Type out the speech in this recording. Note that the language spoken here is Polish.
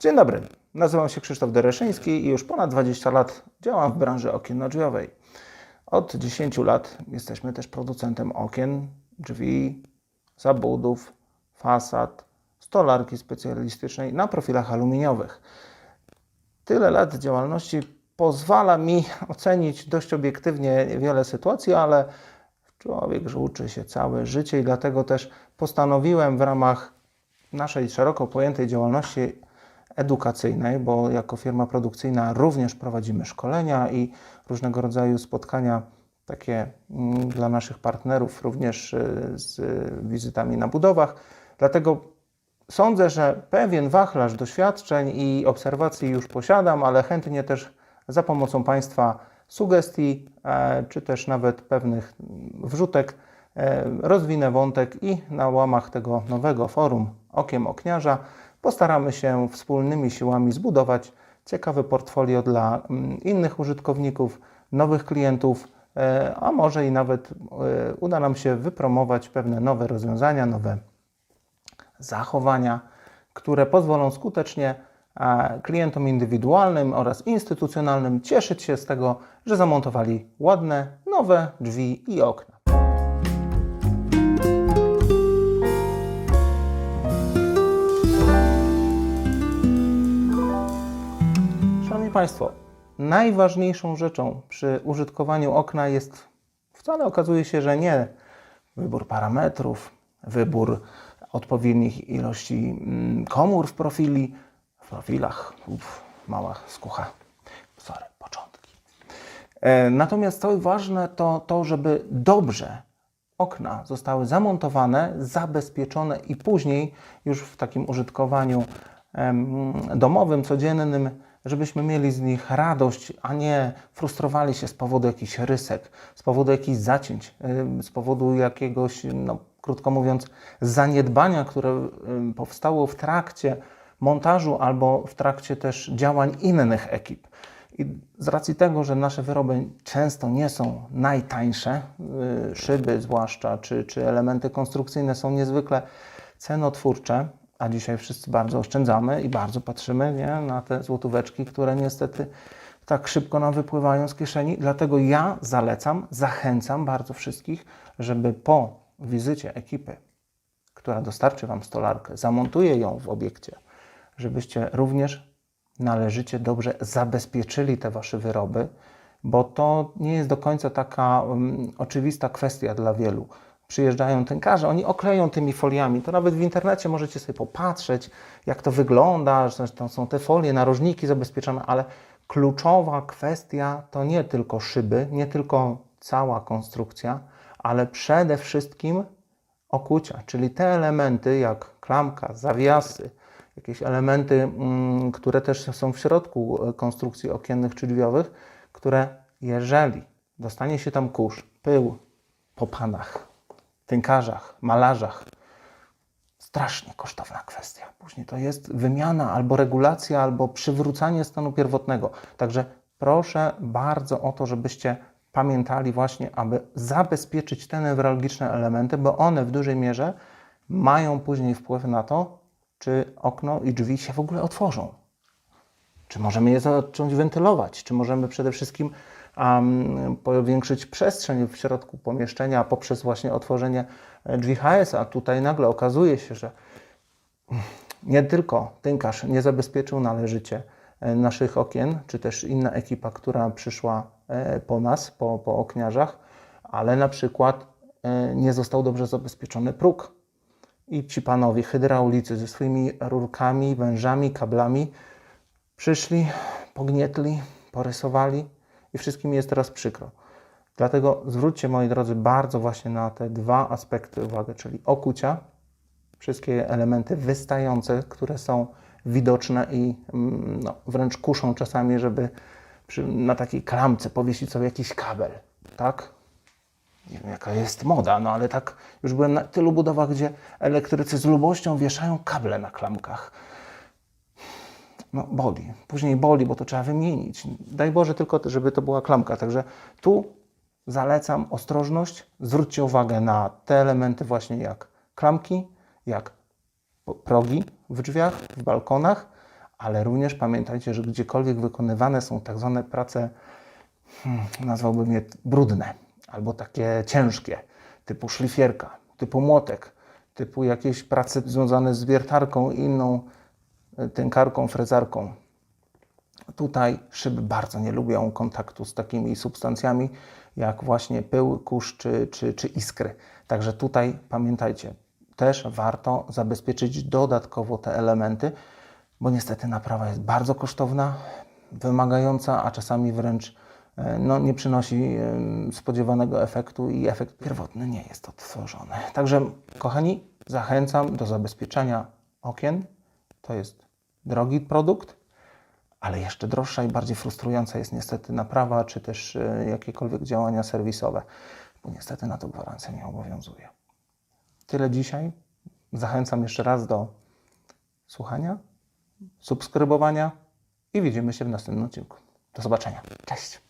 Dzień dobry, nazywam się Krzysztof Dereszyński i już ponad 20 lat działam w branży okienno-drzwiowej. Od 10 lat jesteśmy też producentem okien, drzwi, zabudów, fasad, stolarki specjalistycznej na profilach aluminiowych. Tyle lat działalności pozwala mi ocenić dość obiektywnie wiele sytuacji, ale człowiek uczy się całe życie i dlatego też postanowiłem w ramach naszej szeroko pojętej działalności edukacyjnej, bo jako firma produkcyjna również prowadzimy szkolenia i różnego rodzaju spotkania takie mm, dla naszych partnerów, również y, z wizytami na budowach. Dlatego sądzę, że pewien wachlarz doświadczeń i obserwacji już posiadam, ale chętnie też za pomocą Państwa sugestii, e, czy też nawet pewnych wrzutek e, rozwinę wątek i na łamach tego nowego forum Okiem Okniarza postaramy się wspólnymi siłami zbudować ciekawe portfolio dla mm, innych użytkowników, nowych klientów, e, a może i nawet e, uda nam się wypromować pewne nowe rozwiązania, nowe zachowania, które pozwolą skutecznie e, klientom indywidualnym oraz instytucjonalnym cieszyć się z tego, że zamontowali ładne, nowe drzwi i okna. Szanowni Państwo, najważniejszą rzeczą przy użytkowaniu okna jest wcale okazuje się, że nie wybór parametrów, wybór odpowiednich ilości mm, komór w profili, w profilach, uf, mała skucha, sorry, początki. E, Natomiast co ważne to to, żeby dobrze okna zostały zamontowane, zabezpieczone i później już w takim użytkowaniu domowym, codziennym, żebyśmy mieli z nich radość, a nie frustrowali się z powodu jakichś rysek, z powodu jakichś zacięć, z powodu jakiegoś, no, krótko mówiąc, zaniedbania, które powstało w trakcie montażu albo w trakcie też działań innych ekip. I z racji tego, że nasze wyroby często nie są najtańsze, y, szyby zwłaszcza, czy, czy elementy konstrukcyjne są niezwykle cenotwórcze, a dzisiaj wszyscy bardzo oszczędzamy i bardzo patrzymy nie, na te złotóweczki, które niestety tak szybko nam wypływają z kieszeni. Dlatego ja zalecam, zachęcam bardzo wszystkich, żeby po wizycie ekipy, która dostarczy Wam stolarkę, zamontuje ją w obiekcie, żebyście również należycie dobrze zabezpieczyli te Wasze wyroby, bo to nie jest do końca taka um, oczywista kwestia dla wielu. Przyjeżdżają tynkarze, oni okleją tymi foliami. To nawet w internecie możecie sobie popatrzeć, jak to wygląda, tam są te folie, narożniki zabezpieczone, ale kluczowa kwestia to nie tylko szyby, nie tylko cała konstrukcja, ale przede wszystkim okucia, czyli te elementy jak klamka, zawiasy, jakieś elementy, mm, które też są w środku e, konstrukcji okiennych czy drzwiowych, które jeżeli dostanie się tam kurz, pył po panach, tynkarzach, malarzach, strasznie kosztowna kwestia. Później to jest wymiana albo regulacja, albo przywrócanie stanu pierwotnego. Także proszę bardzo o to, żebyście pamiętali właśnie, aby zabezpieczyć te newralgiczne elementy, bo one w dużej mierze mają później wpływ na to, czy okno i drzwi się w ogóle otworzą. Czy możemy je zacząć wentylować? Czy możemy przede wszystkim um, powiększyć przestrzeń w środku pomieszczenia poprzez właśnie otworzenie e, drzwi HS? A tutaj nagle okazuje się, że nie tylko tynkarz nie zabezpieczył należycie e, naszych okien, czy też inna ekipa, która przyszła e, po nas, po, po okniarzach, ale na przykład nie został dobrze zabezpieczony próg. I ci panowie hydraulicy ze swoimi rurkami, wężami, kablami przyszli, pognietli, porysowali i wszystkim jest teraz przykro. Dlatego zwróćcie, moi drodzy, bardzo właśnie na te dwa aspekty uwagę, czyli okucia, wszystkie elementy wystające, które są widoczne i mm, no, wręcz kuszą czasami, żeby przy, na takiej klamce powiesić sobie jakiś kabel, tak? Nie wiem, jaka jest moda, no ale tak już byłem na tylu budowach, gdzie elektrycy z lubością wieszają kable na klamkach. No, boli. Później boli, bo to trzeba wymienić. Daj Boże tylko, żeby to była klamka. Także tu zalecam ostrożność. Zwróćcie uwagę na te elementy właśnie jak klamki, jak progi w drzwiach, w balkonach, ale również pamiętajcie, że gdziekolwiek wykonywane są tak zwane prace, hmm, nazwałbym je brudne albo takie ciężkie, typu szlifierka, typu młotek, typu jakieś prace związane z wiertarką i inną tynkarką, frezarką. Tutaj szyby bardzo nie lubią kontaktu z takimi substancjami jak właśnie pył, kurz czy, czy, czy iskry. Także tutaj pamiętajcie, też warto zabezpieczyć dodatkowo te elementy, bo niestety naprawa jest bardzo kosztowna, wymagająca, a czasami wręcz e, no, nie przynosi em, spodziewanego efektu i efekt pierwotny nie jest odtworzony. Także, kochani, zachęcam do zabezpieczenia okien. To jest drogi produkt, ale jeszcze droższa i bardziej frustrująca jest niestety naprawa, czy też e, jakiekolwiek działania serwisowe, bo niestety na to gwarancja nie obowiązuje. Tyle dzisiaj. Zachęcam jeszcze raz do słuchania, subskrybowania i widzimy się w następnym odcinku. Do zobaczenia. Cześć.